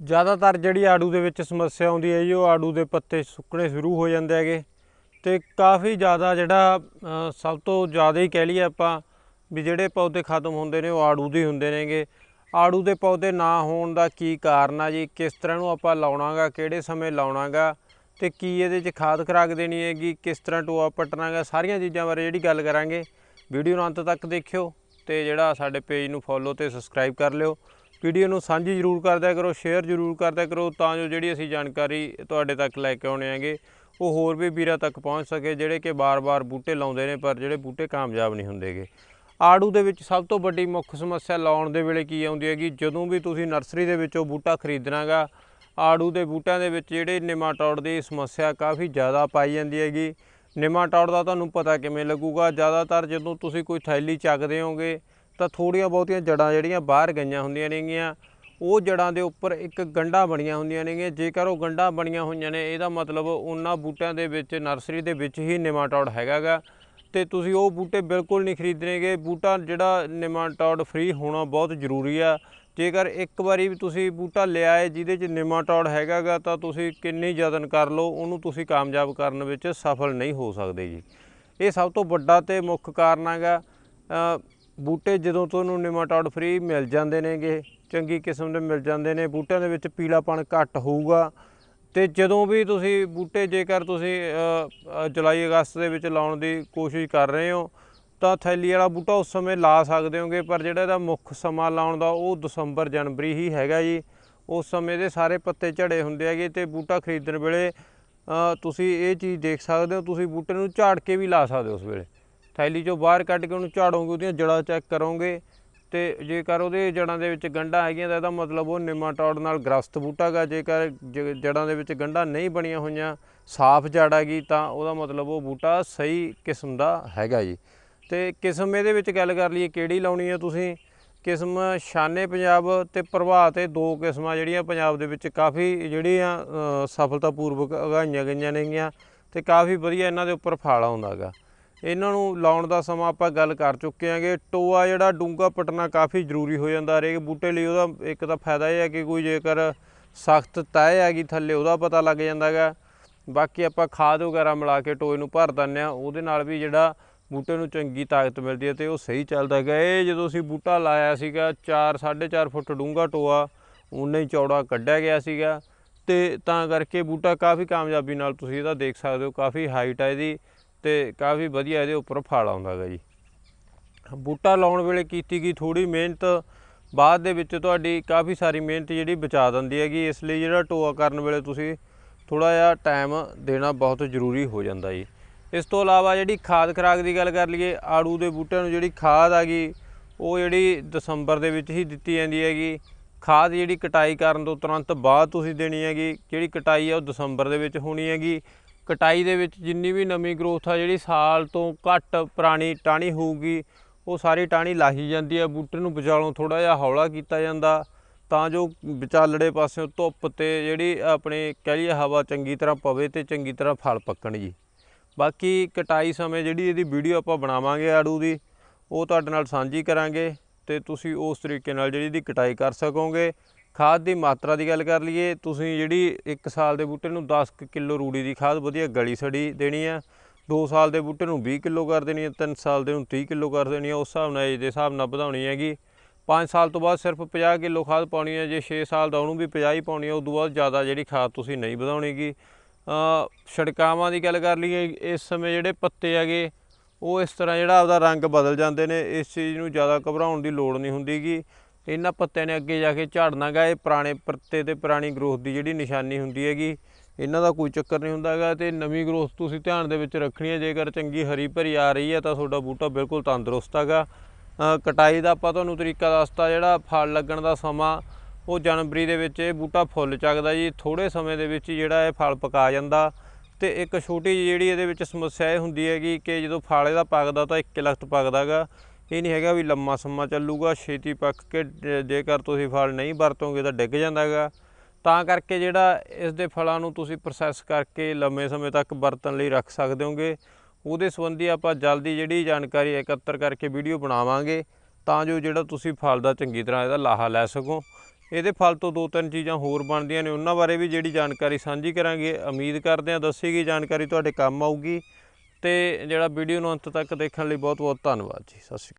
ਜ਼ਿਆਦਾਤਰ ਜਿਹੜੀ ਆੜੂ ਦੇ ਵਿੱਚ ਸਮੱਸਿਆ ਆਉਂਦੀ ਹੈ ਜੀ, ਉਹ ਆੜੂ ਦੇ ਪੱਤੇ ਸੁੱਕਣੇ ਸ਼ੁਰੂ ਹੋ ਜਾਂਦੇ ਹੈਗੇ। ਤੇ ਕਾਫੀ ਜ਼ਿਆਦਾ ਜਿਹੜਾ ਸਭ ਤੋਂ ਜ਼ਿਆਦਾ ਹੀ ਕਹਿ ਲਈਏ ਆਪਾਂ ਵੀ ਜਿਹੜੇ ਪੌਦੇ ਖਤਮ ਹੁੰਦੇ ਨੇ, ਉਹ ਆੜੂ ਦੇ ਹੁੰਦੇ ਨੇਗੇ। ਆੜੂ ਦੇ ਪੌਦੇ ਨਾ ਹੋਣ ਦਾ ਕੀ ਕਾਰਨ ਆ ਜੀ? ਕਿਸ ਤਰ੍ਹਾਂ ਨੂੰ ਆਪਾਂ ਲਾਉਣਾਗਾ? ਕਿਹੜੇ ਸਮੇਂ ਲਾਉਣਾਗਾ? ਤੇ ਕੀ ਇਹਦੇ 'ਚ ਖਾਦ ਖਰਾਕ ਦੇਣੀ ਹੈਗੀ? ਕਿਸ ਤਰ੍ਹਾਂ ਟੋਆ ਪੱਟਣਾਗਾ? ਸਾਰੀਆਂ ਚੀਜ਼ਾਂ ਬਾਰੇ ਜਿਹੜੀ ਗੱਲ ਕਰਾਂਗੇ। ਵੀਡੀਓ ਨੂੰ ਅੰਤ ਤੱਕ ਦੇਖਿਓ ਤੇ ਜਿਹੜਾ ਸਾਡੇ ਪੇਜ ਨੂੰ ਫੋਲੋ ਤੇ ਸਬਸਕ੍ਰਾਈਬ ਕਰ ਲਿਓ। ਵੀਡੀਓ ਨੂੰ ਸਾਂਝੀ ਜ਼ਰੂਰ ਕਰਦਿਆ ਕਰੋ ਸ਼ੇਅਰ ਜ਼ਰੂਰ ਕਰਦਿਆ ਕਰੋ, ਤਾਂ ਜੋ ਜਿਹੜੀ ਅਸੀਂ ਜਾਣਕਾਰੀ ਤੁਹਾਡੇ ਤੱਕ ਲੈ ਕੇ ਆਉਣੇ ਆਂਗੇ ਉਹ ਹੋਰ ਵੀ ਵੀਰਾਂ ਤੱਕ ਪਹੁੰਚ ਸਕੇ, ਜਿਹੜੇ ਕਿ ਬਾਰ-ਬਾਰ ਬੂਟੇ ਲਾਉਂਦੇ ਨੇ, ਪਰ ਜਿਹੜੇ ਬੂਟੇ ਕਾਮਯਾਬ ਨਹੀਂ ਹੁੰਦੇਗੇ ਆੜੂ ਦੇ ਵਿੱਚ ਸਭ ਤੋਂ ਵੱਡੀ ਮੁੱਖ ਸਮੱਸਿਆ ਲਾਉਣ ਦੇ ਵੇਲੇ ਕੀ ਆਉਂਦੀ ਹੈਗੀ? ਜਦੋਂ ਵੀ ਤੁਸੀਂ ਨਰਸਰੀ ਦੇ ਵਿੱਚੋਂ ਬੂਟਾ ਖਰੀਦਣਾਗਾ ਆੜੂ ਦੇ ਬੂਟਿਆਂ ਦੇ ਵਿੱਚ ਜਿਹੜੇ ਨਿਮਾਟੋਡ ਦੀ ਸਮੱਸਿਆ ਕਾਫੀ ਜ਼ਿਆਦਾ ਪਾਈ ਜਾਂਦੀ ਹੈਗੀ। ਨਿਮਾਟੋਡ ਦਾ ਤੁਹਾਨੂੰ ਪਤਾ ਕਿਵੇਂ ਲੱਗੂਗਾ? ਜ਼ਿਆਦਾਤਰ ਜਦੋਂ ਤੁਸੀਂ ਕੋਈ ਥੈਲੀ ਚੱਕਦੇ ਹੋਗੇ ਤਾਂ ਥੋੜੀਆਂ ਬਹੁਤੀਆਂ ਜੜਾਂ ਜਿਹੜੀਆਂ ਬਾਹਰ ਗਈਆਂ ਹੁੰਦੀਆਂ ਨੇਗੀਆਂ, ਉਹ ਜੜਾਂ ਦੇ ਉੱਪਰ ਇੱਕ ਗੰਢਾ ਬਣੀਆਂ ਹੁੰਦੀਆਂ ਨੇਗੀਆਂ। ਜੇਕਰ ਉਹ ਗੰਢਾਂ ਬਣੀਆਂ ਹੋਈਆਂ ਨੇ, ਇਹਦਾ ਮਤਲਬ ਉਹਨਾਂ ਬੂਟਿਆਂ ਦੇ ਵਿੱਚ, ਨਰਸਰੀ ਦੇ ਵਿੱਚ ਹੀ ਨਿਮਾਟੋਡ ਹੈਗਾਗਾ। ਤੇ ਤੁਸੀਂ ਉਹ ਬੂਟੇ ਬਿਲਕੁਲ ਨਹੀਂ ਖਰੀਦਣੇਗੇ ਬੂਟਾ ਜਿਹੜਾ ਨਿਮਾਟੋਡ ਫ੍ਰੀ ਹੋਣਾ ਬਹੁਤ ਜ਼ਰੂਰੀ ਆ। ਜੇਕਰ ਇੱਕ ਵਾਰੀ ਵੀ ਤੁਸੀਂ ਬੂਟਾ ਲਿਆਏ ਜਿਹਦੇ 'ਚ ਨਿਮਾਟੋਡ ਹੈਗਾਗਾ, ਤਾਂ ਤੁਸੀਂ ਕਿੰਨੀ ਯਤਨ ਕਰ ਲਓ, ਉਹਨੂੰ ਤੁਸੀਂ ਕਾਮਯਾਬ ਕਰਨ ਵਿੱਚ ਸਫਲ ਨਹੀਂ ਹੋ ਸਕਦੇ ਜੀ। ਇਹ ਸਭ ਤੋਂ ਵੱਡਾ ਤੇ ਮੁੱਖ ਕਾਰਨ ਹੈਗਾ। ਬੂਟੇ ਜਦੋਂ ਤੁਹਾਨੂੰ ਨਿਮਾਟੋਡ ਫ੍ਰੀ ਮਿਲ ਜਾਂਦੇ ਨੇਗੇ, ਚੰਗੀ ਕਿਸਮ ਦੇ ਮਿਲ ਜਾਂਦੇ ਨੇ, ਬੂਟਿਆਂ ਦੇ ਵਿੱਚ ਪੀਲਾਪਣ ਘੱਟ ਹੋਊਗਾ। ਤੇ ਜਦੋਂ ਵੀ ਤੁਸੀਂ ਬੂਟੇ ਜੇਕਰ ਤੁਸੀਂ ਜੁਲਾਈ ਅਗਸਤ ਦੇ ਵਿੱਚ ਲਾਉਣ ਦੀ ਕੋਸ਼ਿਸ਼ ਕਰ ਰਹੇ ਹੋ, ਤਾਂ ਥੈਲੀ ਵਾਲਾ ਬੂਟਾ ਉਸ ਸਮੇਂ ਲਾ ਸਕਦੇ ਹੋਗੇ, ਪਰ ਜਿਹੜਾ ਇਹਦਾ ਮੁੱਖ ਸਮਾਂ ਲਾਉਣ ਦਾ ਉਹ ਦਸੰਬਰ ਜਨਵਰੀ ਹੀ ਹੈਗਾ ਜੀ। ਉਸ ਸਮੇਂ ਦੇ ਸਾਰੇ ਪੱਤੇ ਝੜੇ ਹੁੰਦੇ ਹੈਗੇ ਤੇ ਬੂਟਾ ਖਰੀਦਣ ਵੇਲੇ ਤੁਸੀਂ ਇਹ ਚੀਜ਼ ਦੇਖ ਸਕਦੇ ਹੋ, ਤੁਸੀਂ ਬੂਟੇ ਨੂੰ ਝਾੜ ਕੇ ਵੀ ਲਾ ਸਕਦੇ ਹੋ ਉਸ ਵੇਲੇ। ਥੈਲੀ ਚੋਂ ਬਾਹਰ ਕੱਢ ਕੇ ਉਹਨੂੰ ਝਾੜੋਗੇ ਉਹਦੀਆਂ ਜੜਾਂ ਚੈੱਕ ਕਰੋਗੇ ਤੇ ਜੇਕਰ ਉਹਦੇ ਜੜਾਂ ਦੇ ਵਿੱਚ ਗੰਢਾਂ ਹੈਗੀਆਂ ਤਾਂ ਇਹਦਾ ਮਤਲਬ ਉਹ ਨਿਮਾਟੋਡ ਨਾਲ ਗ੍ਰਸਤ ਬੂਟਾ ਗਾ ਜੇਕਰ ਜ- ਜੜਾਂ ਦੇ ਵਿੱਚ ਗੰਢਾਂ ਨਹੀਂ ਬਣੀਆਂ ਹੋਈਆਂ ਸਾਫ਼ ਜੜ ਹੈਗੀ ਤਾਂ ਉਹਦਾ ਮਤਲਬ ਉਹ ਬੂਟਾ ਸਹੀ ਕਿਸਮ ਦਾ ਹੈਗਾ ਜੀ। ਤੇ ਕਿਸਮ ਇਹਦੇ ਵਿੱਚ ਗੱਲ ਕਰ ਲਈਏ ਕਿਹੜੀ ਲਾਉਣੀ ਹੈ ਤੁਸੀਂ? ਕਿਸਮ ਸ਼ਾਨੇ ਪੰਜਾਬ ਤੇ ਪ੍ਰਭਾਤ ਇਹ ਦੋ ਕਿਸਮਾਂ ਜਿਹੜੀਆਂ ਪੰਜਾਬ ਦੇ ਵਿੱਚ ਕਾਫੀ ਜਿਹੜੀਆਂ ਅ, ਸਫਲਤਾਪੂਰਵਕ ਉਗਾਈਆਂ ਗਈਆਂ ਨੇਗੀਆਂ ਤੇ ਕਾਫੀ ਵਧੀਆ ਇਹਨਾਂ ਦੇ ਉੱਪਰ ਫਲ ਆਉਂਦਾਗਾ ਇਹਨਾਂ ਨੂੰ ਲਾਉਣ ਦਾ ਸਮਾਂ ਆਪਾਂ ਗੱਲ ਕਰ ਚੁੱਕੇ ਆਂਗੇ ਟੋਆ ਜਿਹੜਾ ਡੂੰਗਾ ਪਟਣਾ ਕਾਫੀ ਜ਼ਰੂਰੀ ਹੋ ਜਾਂਦਾ ਹਰੇਕ ਬੂਟੇ ਲਈ। ਉਹਦਾ ਇੱਕ ਤਾਂ ਫਾਇਦਾ ਇਹ ਹੈ ਕਿ ਕੋਈ ਜੇਕਰ ਸਖਤ ਤਹਿ ਹੈਗੀ ਥੱਲੇ, ਉਹਦਾ ਪਤਾ ਲੱਗ ਜਾਂਦਾ ਜਾਂਦਾਗਾ ਬਾਕੀ ਆਪਾਂ ਖਾਦ ਵਗੈਰਾ ਮਿਲਾ ਕੇ ਟੋਏ ਨੂੰ ਭਰ ਦਿੰਦੇ ਆ ਉਹਦੇ ਨਾਲ ਵੀ ਜਿਹੜਾ ਬੂਟੇ ਨੂੰ ਚੰਗੀ ਤਾਕਤ ਮਿਲਦੀ ਹੈ ਤੇ ਉਹ ਸਹੀ ਚੱਲਦਾ ਹੈਗਾ। ਇਹ ਜਦੋਂ ਅਸੀਂ ਬੂਟਾ ਲਾਇਆ ਸੀਗਾ 4 4.5 ਫੁੱਟ ਡੂੰਘਾ ਟੋਆ ਉਨਾ ਹੀ ਚੌੜਾ ਕੱਢਿਆ ਗਿਆ ਸੀਗਾ। ਤੇ ਤਾਂ ਕਰਕੇ ਬੂਟਾ ਕਾਫੀ ਕਾਮਯਾਬੀ ਨਾਲ ਤੁਸੀਂ ਇਹਦਾ ਦੇਖ ਸਕਦੇ ਹੋ, ਕਾਫੀ ਹਾਈਟ ਹੈ ਇਹਦੀ। ਤੇ ਕਾਫੀ ਵਧੀਆ ਇਹਦੇ ਉੱਪਰ ਫਲ ਆਉਂਦਾ ਹੈਗਾ ਜੀ। ਬੂਟਾ ਲਾਉਣ ਵੇਲੇ ਕੀਤੀ ਗਈ ਥੋੜੀ ਮਿਹਨਤ, ਬਾਅਦ ਦੇ ਵਿੱਚ ਤੁਹਾਡੀ ਕਾਫੀ ਸਾਰੀ ਮਿਹਨਤ ਜਿਹੜੀ ਬਚਾ ਦਿੰਦੀ ਹੈਗੀ, ਇਸ ਲਈ ਜਿਹੜਾ ਟੋਆ ਕਰਨ ਵੇਲੇ ਤੁਸੀਂ ਥੋੜਾ ਜਿਹਾ ਟਾਈਮ ਦੇਣਾ ਬਹੁਤ ਜ਼ਰੂਰੀ ਹੋ ਜਾਂਦਾ ਜੀ। ਇਸ ਤੋਂ ਇਲਾਵਾ ਜਿਹੜੀ ਖਾਦ ਖਰਾਕ ਦੀ ਗੱਲ ਕਰ ਲਈਏ, ਆੜੂ ਦੇ ਬੂਟਿਆਂ ਨੂੰ ਜਿਹੜੀ ਖਾਦ ਆ ਗਈ ਉਹ ਜਿਹੜੀ ਦਸੰਬਰ ਦੇ ਵਿੱਚ ਹੀ ਦਿੱਤੀ ਜਾਂਦੀ ਹੈਗੀ। ਖਾਦ ਜਿਹੜੀ ਕਟਾਈ ਕਰਨ ਤੋਂ ਤੁਰੰਤ ਬਾਅਦ ਤੁਸੀਂ ਦੇਣੀ ਹੈਗੀ, ਜਿਹੜੀ ਕਟਾਈ ਆ ਉਹ ਦਸੰਬਰ ਦੇ ਵਿੱਚ ਹੋਣੀ ਹੈਗੀ। ਕਟਾਈ ਦੇ ਵਿੱਚ ਜਿੰਨੀ ਵੀ ਨਵੀਂ ਗਰੋਥ ਆ, ਜਿਹੜੀ ਸਾਲ ਤੋਂ ਘੱਟ ਪੁਰਾਣੀ ਟਾਹਣੀ ਹੋਊਗੀ, ਉਹ ਸਾਰੀ ਟਾਹਣੀ ਲਾਹੀ ਜਾਂਦੀ ਆ। ਬੂਟੇ ਨੂੰ ਵਿਚਾਲੋਂ ਥੋੜਾ ਜਿਹਾ ਹੌਲਾ ਕੀਤਾ ਜਾਂਦਾ, ਤਾਂ ਜੋ ਵਿਚਾਲੜੇ ਪਾਸਿਓਂ ਧੁੱਪ ਤੇ ਜਿਹੜੀ ਆਪਣੇ ਕਹਿ ਲਈਏ ਹਵਾ ਚੰਗੀ ਤਰ੍ਹਾਂ ਪਵੇ ਤੇ ਚੰਗੀ ਤਰ੍ਹਾਂ ਫਲ ਪੱਕਣ ਜੀ। ਬਾਕੀ ਕਟਾਈ ਸਮੇਂ ਜਿਹੜੀ ਇਹਦੀ ਵੀਡੀਓ ਆਪਾਂ ਬਣਾਵਾਂਗੇ ਆੜੂ ਦੀ, ਉਹ ਤੁਹਾਡੇ ਨਾਲ ਸਾਂਝੀ ਕਰਾਂਗੇ ਤੇ ਤੁਸੀਂ ਉਸ ਤਰੀਕੇ ਨਾਲ ਜਿਹੜੀ ਇਹਦੀ ਕਟਾਈ ਕਰ ਸਕੋਗੇ। ਖਾਦ ਦੀ ਮਾਤਰਾ ਦੀ ਗੱਲ ਕਰ ਲਈਏ, ਤੁਸੀਂ ਜਿਹੜੀ 1 ਸਾਲ ਦੇ ਬੂਟੇ ਨੂੰ 10 ਕੁ ਕਿਲੋ ਰੂੜੀ ਦੀ ਖਾਦ ਵਧੀਆ ਗਲੀ ਸੜੀ ਦੇਣੀ ਆ 2 ਸਾਲ ਦੇ ਬੂਟੇ ਨੂੰ 20 ਕਿਲੋ ਕਰ ਦੇਣੀ ਹੈ 3 ਸਾਲ ਦੇ ਨੂੰ 30 ਕਿਲੋ ਕਰ ਦੇਣੀ ਆ, ਉਸ ਹਿਸਾਬ ਨਾਲ ਏਜ ਦੇ ਹਿਸਾਬ ਨਾਲ ਵਧਾਉਣੀ ਹੈਗੀ। 5 ਸਾਲ ਤੋਂ ਬਾਅਦ ਸਿਰਫ 50 ਕਿਲੋ ਖਾਦ ਪਾਉਣੀ ਹੈ ਜੇ 6 ਸਾਲ ਦਾ ਉਹਨੂੰ ਵੀ 50 ਹੀ ਪਾਉਣੀ ਹੈ ਤੋਂ ਬਾਅਦ ਜ਼ਿਆਦਾ ਜਿਹੜੀ ਖਾਦ ਤੁਸੀਂ ਨਹੀਂ ਵਧਾਉਣੀਗੀ। ਅ ਛੜਕਾਵਾਂ ਦੀ ਗੱਲ ਕਰ ਲਈਏ, ਇਸ ਸਮੇਂ ਜਿਹੜੇ ਪੱਤੇ ਹੈਗੇ, ਉਹ ਇਸ ਤਰ੍ਹਾਂ ਜਿਹੜਾ ਆਪਦਾ ਰੰਗ ਬਦਲ ਜਾਂਦੇ ਨੇ, ਇਸ ਚੀਜ਼ ਨੂੰ ਜ਼ਿਆਦਾ ਘਬਰਾਉਣ ਦੀ ਲੋੜ ਨਹੀਂ ਹੁੰਦੀਗੀ। ਇਹਨਾਂ ਪੱਤਿਆਂ ਨੇ ਅੱਗੇ ਜਾ ਕੇ ਝੜਨਾਗਾ ਇਹ ਪੁਰਾਣੇ ਪੱਤੇ ਤੇ ਪੁਰਾਣੀ ਗਰੋਥ ਦੀ ਜਿਹੜੀ ਨਿਸ਼ਾਨੀ ਹੁੰਦੀ ਹੈਗੀ, ਇਹਨਾਂ ਦਾ ਕੋਈ ਚੱਕਰ ਨਹੀਂ ਹੁੰਦਾ ਹੁੰਦਾਗਾ ਤੇ ਨਵੀਂ ਗਰੋਥ ਤੁਸੀਂ ਧਿਆਨ ਦੇ ਵਿੱਚ ਰੱਖਣੀ ਹੈ, ਜੇਕਰ ਚੰਗੀ ਹਰੀ ਭਰੀ ਆ ਰਹੀ ਹੈ ਤਾਂ ਤੁਹਾਡਾ ਬੂਟਾ ਬਿਲਕੁਲ ਤੰਦਰੁਸਤ ਹੈਗਾ। ਕਟਾਈ ਦਾ ਆਪਾਂ ਤੁਹਾਨੂੰ ਤਰੀਕਾ ਦੱਸਤਾ, ਜਿਹੜਾ ਫਲ ਲੱਗਣ ਦਾ ਸਮਾਂ, ਉਹ ਜਨਵਰੀ ਦੇ ਵਿੱਚ ਇਹ ਬੂਟਾ ਫੁੱਲ ਚੱਕਦਾ ਜੀ ਥੋੜੇ ਸਮੇਂ ਦੇ ਵਿੱਚ ਜਿਹੜਾ ਇਹ ਫਲ ਪਕਾ ਜਾਂਦਾ। ਤੇ ਇੱਕ ਛੋਟੀ ਜਿਹੀ ਜਿਹੜੀ ਇਹਦੇ ਵਿੱਚ ਸਮੱਸਿਆ ਇਹ ਹੁੰਦੀ ਹੈਗੀ ਕਿ ਜਦੋਂ ਫਲ ਇਹਦਾ ਪੱਕਦਾ ਤਾਂ ਇੱਕ ਲਖਤ ਪੱਕਦਾਗਾ ਇਹ ਨਹੀਂ ਹੈਗਾ ਵੀ ਲੰਮਾ ਸਮਾਂ ਚੱਲੂਗਾ, ਛੇਤੀ ਪੱਕ ਕੇ ਜੇਕਰ ਤੁਸੀਂ ਫਲ ਨਹੀਂ ਵਰਤੋਗੇ ਤਾਂ ਡਿੱਗ ਜਾਂਦਾਗਾ। ਤਾਂ ਕਰਕੇ ਜਿਹੜਾ ਇਸ ਦੇ ਫਲਾਂ ਨੂੰ ਤੁਸੀਂ ਪ੍ਰੋਸੈਸ ਕਰਕੇ ਲੰਮੇ ਸਮੇਂ ਤੱਕ ਵਰਤਣ ਲਈ ਰੱਖ ਸਕਦੇ ਹੋਗੇ, ਉਹਦੇ ਸੰਬੰਧੀ ਆਪਾਂ ਜਲਦੀ ਜਿਹੜੀ ਜਾਣਕਾਰੀ ਇਕੱਤਰ ਕਰਕੇ ਵੀਡੀਓ ਬਣਾਵਾਂਗੇ, ਤਾਂ ਜੋ ਜਿਹੜਾ ਤੁਸੀਂ ਫਲ ਦਾ ਚੰਗੀ ਤਰ੍ਹਾਂ ਇਹਦਾ ਲਾਹਾ ਲੈ ਸਕੋ। ਇਹਦੇ ਫਲ ਤੋਂ ਦੋ ਤਿੰਨ ਚੀਜ਼ਾਂ ਹੋਰ ਬਣਦੀਆਂ ਨੇ, ਉਹਨਾਂ ਬਾਰੇ ਵੀ ਜਿਹੜੀ ਜਾਣਕਾਰੀ ਸਾਂਝੀ ਕਰਾਂਗੇ। ਉਮੀਦ ਕਰਦੇ ਹਾਂ ਦੱਸੀ ਗਈ ਜਾਣਕਾਰੀ ਤੁਹਾਡੇ ਕੰਮ ਆਊਗੀ। ਤੇ ਜਿਹੜਾ ਵੀਡੀਓ ਨੂੰ ਅੰਤ ਤੱਕ ਦੇਖਣ ਲਈ ਬਹੁਤ ਬਹੁਤ ਧੰਨਵਾਦ ਜੀ। ਸਤਿ ਸ਼੍ਰੀ ਅਕਾਲ।